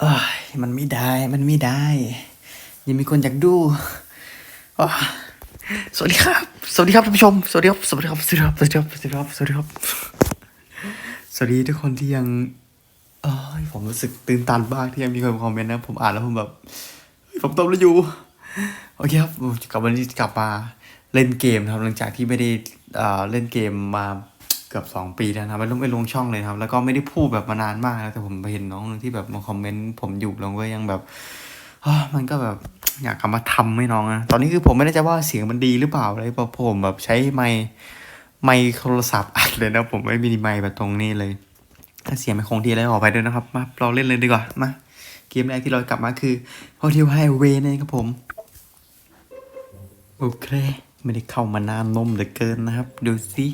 เอ้ยมันไม่ได้ มันไม่ได้ ยังมีคนอยากดูสวัสดีครับ สวัสดีครับท่านผู้ชม สวัสดีครับ สวัสดีครับ สวัสดีครับ สวัสดีครับ สวัสดีครับ สวัสดีครับ สวัสดีทุกคนที่ยังเอ้ยผมรู้สึกตื่นตันมากที่ยังมีคนคอมเมนต์นะ ผมอ่านแล้วผมแบบ ผมตบแล้วอยู่ โอเคครับกลับวันนี้กลับมาเล่นเกมนะครับหลังจากที่ไม่ได้เอ่อเล่นเกมมา กือบสองปีแล้วนะไม่ลงไม่ลงช่องเลยนะครับ แล้วก็ไม่ได้พูดแบบมานานมากแล้วแต่ผมไปเห็นน้องนึงที่แบบมาคอมเมนต์ผมอยู่ล้วก็ยังแบบมันก็แบบอยากกลับมาทำให้น้องนะตอนนี้คือผมไม่แน่ใจว่าเสียงมันดีหรือเปล่าเลยเพราะผมแบบใช้ไมไมโทรศัพท์อัดเลยนะผมไม่มีไมแบบตรงนี้เลย ถ้าเสียงไม่คงที่แล้วออกไปด้วยนะครับ มาเราเล่นเลยดีกว่ามาเกมแรกที่เรากลับมาคือพอทิวไฮเวย์นั่นเองครับผมโอเค ไม่ได้เข้ามานานนมเหลือเกินนะครับ ดูสิ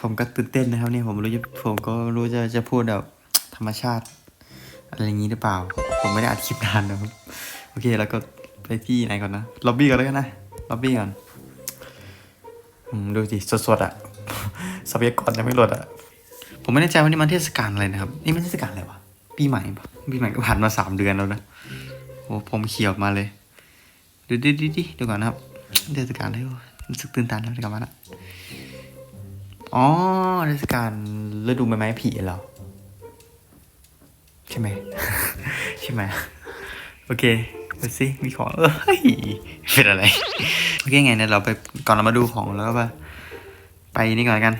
ผมก็ตื่นเต้นนะครับเนี่ยผมรู้จะผมก็รู้จะจะพูดแบบธรรมชาติ อะไรอย่างนี้หรือเปล่า ผมไม่ได้อัดคลิปนานนะครับโอเคแล้วก็ไปที่ไหนก่อนนะล็อบบี้ก่อนแล้วกันนะล็อบบี้ก่อนดูสิสดๆอะทรัพยากรยังไม่ลดอะผมไม่แน่ใจว่านี่มันเทศกาลอะไรนะครับ นี่มันเทศกาลอะไรวะปีใหม่ปะปีใหม่ก็ผ่านมาสามเดือนแล้วนะโอ้ผมเขียวมาเลยดูดิดิดิดูก่อนนะครับเทศกาลให้รู้สึกตื่นตันแล้วกลับมาละ อ๋อเทศกาลฤดูใบไม้ผลิเหรอ ใช่ไหม ใช่ไหม โอเคดูสิมีของ เอ้ยเป็นอะไร โอเคไงเนี่ยเราไปก่อนเรามาดูของแล้วก็ไปไปนี่ก่อนกัน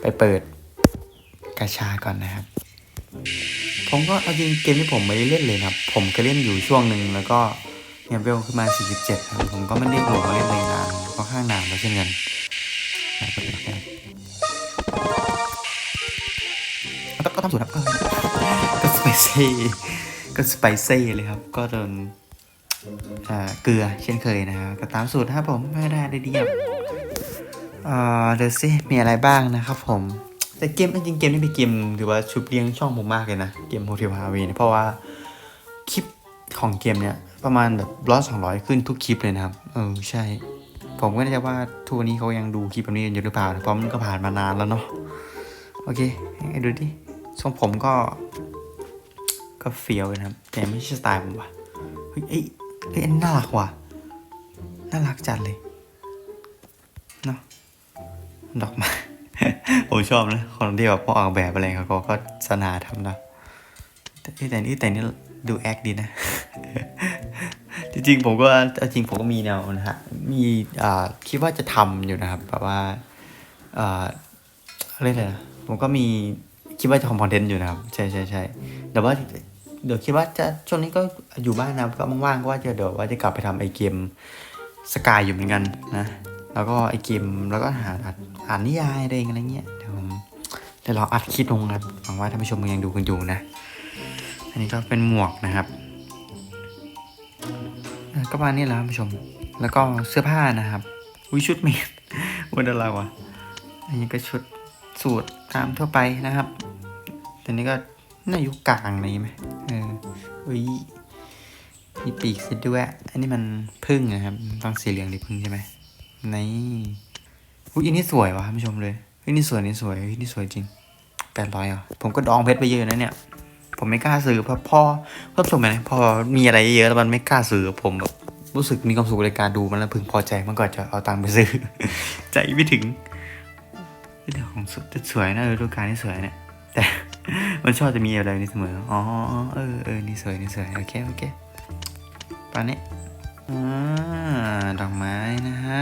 ไปเปิดกาชาก่อนนะครับ ผมก็เอาจริงเกมที่ผมไม่ได้เล่นเลยนะครับ ผมก็เล่นอยู่ช่วงหนึ่งแล้วก็เนี่ยเวลขึ้นมา 47ครับผมก็ไม่ได้โหลดมาเล่นเลยนานก็ข้างนานแล้วเช่นกัน ทำสูตรครับก็สไปซี่ก็สไปซี่เลยครับ ก็โดนอ่าเกลือเช่นเคยนะครับก็ตามสูตรครับผมไม่ได้ได้ดีครับอ่าเดี๋ยวสิมีอะไรบ้างนะครับผมแต่เกมจริงเกมนี้เป็นเกมถือว่าชุบเลี้ยงช่องผมมากเลยนะ เกมโฮเทลฮาวีเนี่ยเพราะว่าคลิปของเกมเนี่ยประมาณแบบร้อยสองร้อยขึ้นทุกคลิปเลยนะครับ เออใช่ ผมก็ไม่แน่ใจว่าทุกวันนี้เขายังดูคลิปแบบนี้อยู่หรือเปล่าเพราะมันก็ผ่านมานานแล้วเนาะโอเคดูดิ ทรงผมก็ ก็เฟี้ยวเลยนะครับ แต่ไม่ใช่สไตล์ผมว่ะเฮ้ยเอ้ยเอ้ยอันนี้น่ารักว่ะน่ารักจัดเลยเนาะดอกไม้ผมชอบนะคนที่แบบพวกออกแบบอะไรเขาก็สนาทำนะแต่แต่นี่แต่นี่ดูแอคดีนะ จริงๆผมก็จริงผมก็มีแนวนะฮะ มีอ่าคิดว่าจะทำอยู่นะครับแบบว่าอ่าเรียกอะไรนะผมก็มี คิดว่าจะทำคอนเทนต์อยู่นะครับ ใช่ใช่ใช่แต่ว่าเดี๋ยวคิดว่าจะช่วงนี้ก็อยู่บ้านนะก็ว่างๆก็ว่าจะเดี๋ยวว่าจะกลับไปทำไอเกมสกายอยู่เหมือนกันนะ แล้วก็ไอเกมแล้วก็หาอ่านอ่านนิยายอะไรอะไรเงี้ยเดี๋ยวผมเดี๋ยวเราอัดคลิปลงครับหวังว่าท่านผู้ชมยังดูกันอยู่นะ อันนี้ก็เป็นหมวกนะครับก็ประมาณนี้แหละครับผู้ชม แล้วก็เสื้อผ้านะครับอุ้ยชุดเมดวันอะไรวะอันนี้ก็ชุดสูทตามทั่วไปนะครับ แต่นี้ก็น่ายุคกลางอะไรไหมเอออุ้ยมีปีกเสร็จด้วย อันนี้มันพึ่งนะครับ ต้องสีเหลืองดิพึ่งใช่ไหมนี่อุ้ยอันนี้สวยว่ะท่านผู้ชมเลยเฮ้ยนี่สวยนี่สวยเฮ้ยนี่สวยจริงแปดร้อยอะผมก็ดองเพชรไปเยอะนะเนี่ย ผมไม่กล้าซื้อเพราะพ่อเพิ่มชมไหมพอมีอะไรเยอะแล้วมันไม่กล้าซื้อผมแบบรู้สึกมีความสุขในการดูมันแล้วพึงพอใจมันก็จะเอาตังค์ไปซื้อ ใจไม่ถึงเฮ้ยแต่ของสวยแต่สวยนะเออดูการนี่สวยเนี่ย แต่มันชอบจะมีอะไรนี่เสมอ อ๋อ เออเออนี่สวยนี่สวย โอเค โอเคปานนี้อ่าดอกไม้นะฮะ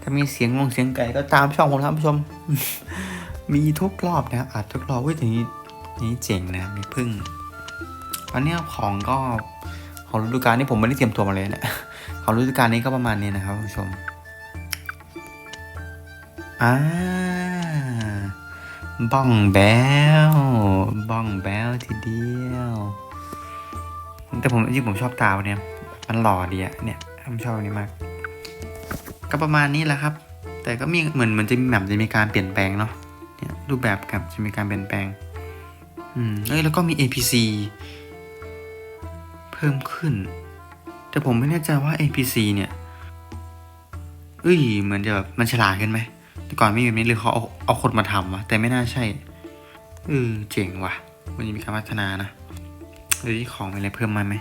ถ้ามีเสียงงงเสียงไก่ก็ตามช่องผมครับผู้ชม มีทุกรอบนะอัดทุกรอบเว้ยทีนี้นี่เจ๋งนะ มีพึ่งอันนี้ของก็ของฤดูกาลนี้ผมไม่ได้เตรียมตัวมาเลยนะของฤดูกาลนี้ก็ประมาณนี้นะครับผู้ชมอ่า บ้องแบวบ้องแบวทีเดียว แต่ผมจริงผมชอบตาวเนี้ยมันหล่อดีอะเนี่ยผมชอบอันนี้มาก ก็ประมาณนี้แหละครับ แต่ก็มีเหมือนเหมือนจะมีแบบจะมีการเปลี่ยนแปลงเนาะเนี่ยรูปแบบกับจะมีการเปลี่ยนแปลง อืมเอ้ยแล้วก็มี APC เพิ่มขึ้น แต่ผมไม่แน่ใจว่า APC เนี่ยเอ้ยเหมือนจะแบบมันฉลาดขึ้นไหม แต่ก่อนไม่มีแบบนี้หรือเขาเอาเอาคนมาทำวะแต่ไม่น่าใช่เออเจ๋งว่ะมันจะมีการพัฒนานะเฮ้ยของมีอะไรเพิ่มมาไหม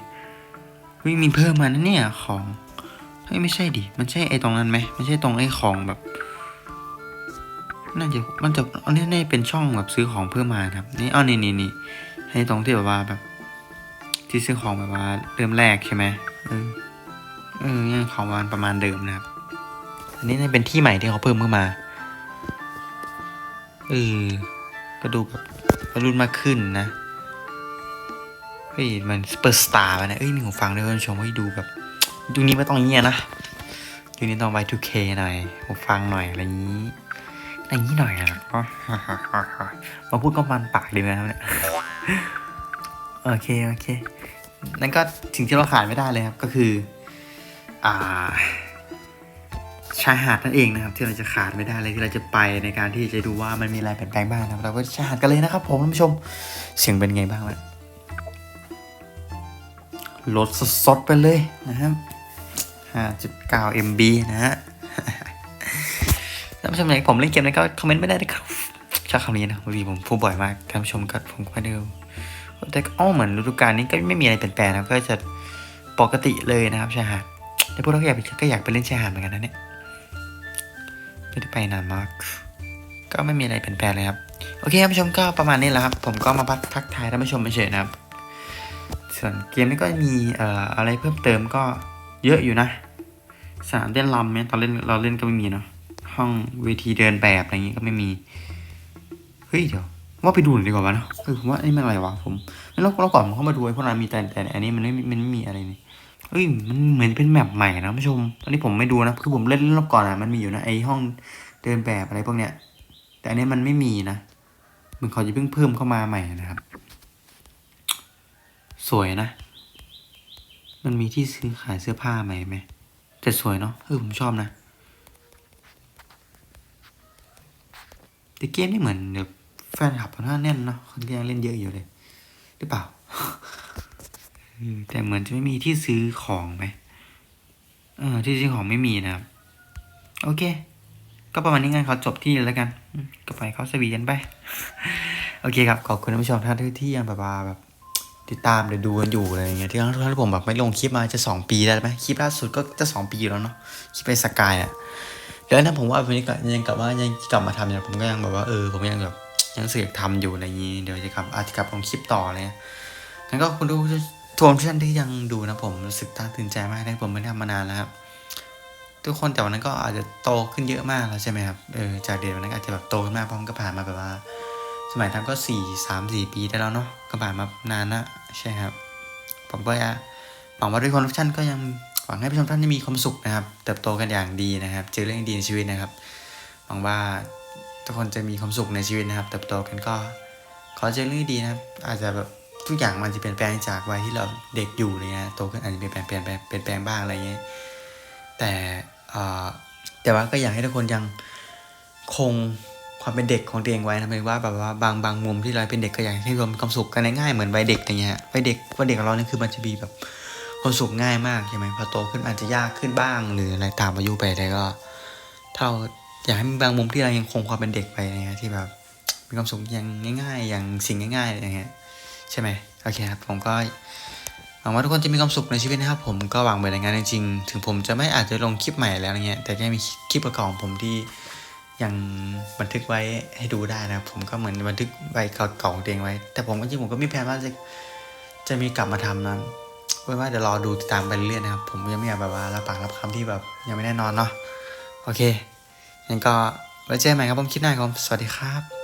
เฮ้ยมีเพิ่มมานะเนี่ยของเฮ้ยไม่ใช่ดิมันใช่ไอ้ตรงนั้นไหมไม่ใช่ตรงไอ้ของแบบน่าจะมันจะอันนี้น่าจะเป็นช่องแบบซื้อของเพิ่มมาครับ นี่อ๋อนี่นี่นี่ให้ตรงที่แบบว่าแบบ ที่ซื้อของแบบว่าเริ่มแรกใช่ไหมเออเออยังของมันประมาณเดิมนะครับ อันนี้น่าเป็นที่ใหม่ที่เขาเพิ่มขึ้นมา เออ ก็ดูแบบวัยรุ่นมากขึ้นนะ เฮ้ย มันสเปอร์สตาร์นะ เอ้ย มีหูฟังด้วยคุณผู้ชมเฮ้ยดูแบบดูนี้ไม่ต้องเงี้ยนะดูนี้ต้อง Y2K หน่อยหูฟังหน่อยอะไรอย่างนี้อะไรอย่างนี้หน่อยอะมาพูดก็มันปากดีไหมครับเนี่ย โอเค โอเค นั่นก็สิ่งที่เราขาดไม่ได้เลยครับ ก็คือ อ่าายหาดนั่นเองนะครับที่เราจะขาดไม่ได้เลยที่เราจะไปในการที่จะดูว่ามันมีอะไรเปลี่ยนแปลงบ้างนะครับเราก็ชายหาดกันเลยนะครับผมท่านผู้ชมเสียงเป็นไงบ้างวะลดสดๆไปเลยนะครับ5.9 MB นะฮะท่านผู้ชมอยากให้ผมเล่นเกมอะไรก็คอมเมนต์ไม่ได้นะครับชอบคำนี้นะบางทีผมพูดบ่อยมากท่านผู้ชมก็ผมก็ไม่ได้แต่อ้อเหมือนฤดูกาลนี้ก็ไม่มีอะไรเปลี่ยนแปลงนะก็จะปกติเลยนะครับชายหาดแต่พวกเราก็อยากไปก็อยากไปเล่นชายหาดเหมือนกันนะเนี่ย ไม่ได้ไปนานมาก ก็ไม่มีอะไรเปลี่ยนแปลงเลยครับ โอเคท่านผู้ชมก็ประมาณนี้แหละครับ ผมก็มาพักทักทายท่านผู้ชมเฉยๆนะครับ ส่วนเกมนี้ก็มีเอ่ออะไรเพิ่มเติมก็เยอะอยู่นะ สนามเต้นรำเนี่ยตอนเล่นเราเล่นก็ไม่มีเนาะ ห้องเวทีเดินแบบอะไรอย่างงี้ก็ไม่มี เฮ้ยเดี๋ยวว่าไปดูหน่อยดีกว่าวะเนาะเออผมว่าไอ้มันอะไรวะผมแล้วเราก่อนผมเข้ามาดูไอ้พวกนั้นมีแต่แต่อันนี้มันไม่มันไม่มีอะไรนี่ เฮ้ยมันเหมือนเป็นแมปใหม่นะท่านผู้ชม อันนี้ผมไม่ดูนะ คือผมเล่นรอบก่อนอะมันมีอยู่นะไอห้องเดินแบบอะไรพวกเนี้ย แต่อันนี้มันไม่มีนะเหมันเขาจะเพิ่งเพิ่มเข้ามาใหม่นะครับ สวยนะ มันมีที่ซื้อขายเสื้อผ้าใหม่ไหม แต่สวยเนาะ เออผมชอบนะ แต่เกมนี่เหมือนแบบแฟนคลับเขาหน้าแน่นเนาะคนที่ยังเล่นเยอะอยู่เลย หรือเปล่า แต่เหมือนจะไม่มีที่ซื้อของไหมเออ ที่ซื้อของไม่มีนะครับ โอเค ก็ประมาณนี้งานเขาจบที่แล้วกันก็ไปเขาสวีกันไป โอเคครับ ขอบคุณท่านผู้ชมท่านที่ยังแบบว่าแบบติดตามหรือดูกันอยู่อะไรอย่างเงี้ยที่ครั้งที่ผมแบบไม่ลงคลิปมาจะสองปีได้ไหมคลิปล่าสุดก็จะสองปีแล้วเนาะคลิปไปสกายอะแล้วนะผมว่าวันนี้ยังกลับว่ายังกลับมาทำเนี่ยผมก็ยังแบบว่าเออผมยังแบบยังรู้สึกอยกทำอยู่อะไรอย่างงี้เดี๋ยวจะกลับอาจจะกลับลงคลิปต่อเลยงั้นก็คุณดู ทุกคนท่านที่ยังดูนะผมรู้สึกตาตื่นใจมากที่ผมไม่ได้ทำมานานแล้วครับ ทุกคนแต่วันนั้นก็อาจจะโตขึ้นเยอะมากแล้วใช่ไหมครับเออจากเด็กวันนั้นอาจจะแบบโตขึ้นมากเพราะมันก็ผ่านมาแบบว่า สมัยทำก็สี่สามสี่ปีได้แล้วเนาะก็ผ่านมานานนะใช่ครับ ผมก็จะหวังว่าทุกคนทุกท่านก็ยังหวังให้ผู้ชมท่านได้มีความสุขนะครับ เติบโตกันอย่างดีนะครับ เจอเรื่องดีในชีวิตนะครับหวังว่าทุกคนจะมีความสุขในชีวิตนะครับ เติบโตกันก็ ขอเจอเรื่องดีนะครับ อาจจะแบบ ทุกอย่างมันจะเปลี่ยนแปลงจากวัยที่เราเด็กอยู่เลยนะโตขึ้นอาจจะเปลี่ยนแปลงเปลี่ยนแปลงเปลี่ยนแปลงบ้างอะไรเงี้ยแต่แต่ว่าก็อยากให้ทุกคนยังคงความเป็นเด็กของตัวเองไว้นะหมายว่าแบบว่าบางบางมุมที่เราเป็นเด็กก็อยากให้รวมความสุขกันง่ายๆเหมือนวัยเด็กอย่างเงี้ยวัยเด็กวัยเด็กของเราเนี่ยคือมันจะมีแบบความสุขง่ายมากใช่ไหมพอโตขึ้นอาจจะยากขึ้นบ้าง หรืออะไรตามอายุไปแต่ก็ เท่าอยากให้มีบางมุมที่เรายังคงความเป็นเด็กไปนะฮะที่แบบมีความสุขอย่างง่าย ๆ อย่างสิ่งง่ายๆอย่างเงี้ย ใช่ไหมโอเคครับผมก็หวังว่าทุกคนจะมีความสุขในชีวิตนะครับ ผมก็หวังเป็นอย่างนั้นจริงๆถึงผมจะไม่อาจจะลงคลิปใหม่แล้วอะไรเงี้ยแต่ก็ยังมีคลิปประกอบผมที่ยังบันทึกไว้ให้ดูได้นะครับผมก็เหมือนบันทึกใบเก่าๆเองไว้ แต่ผมก็จริงผมก็มีแผนว่าจะจะมีกลับมาทำนะไว้ว่าเดี๋ยวรอดูติดตามไปเรื่อยนะครับ ผมยังไม่อยากแบบว่ารับปากรับคำที่แบบยังไม่แน่นอนเนาะโอเคงั้นก็ไว้เจอกันใหม่ครับผมคลิปหน้าครับสวัสดีครับ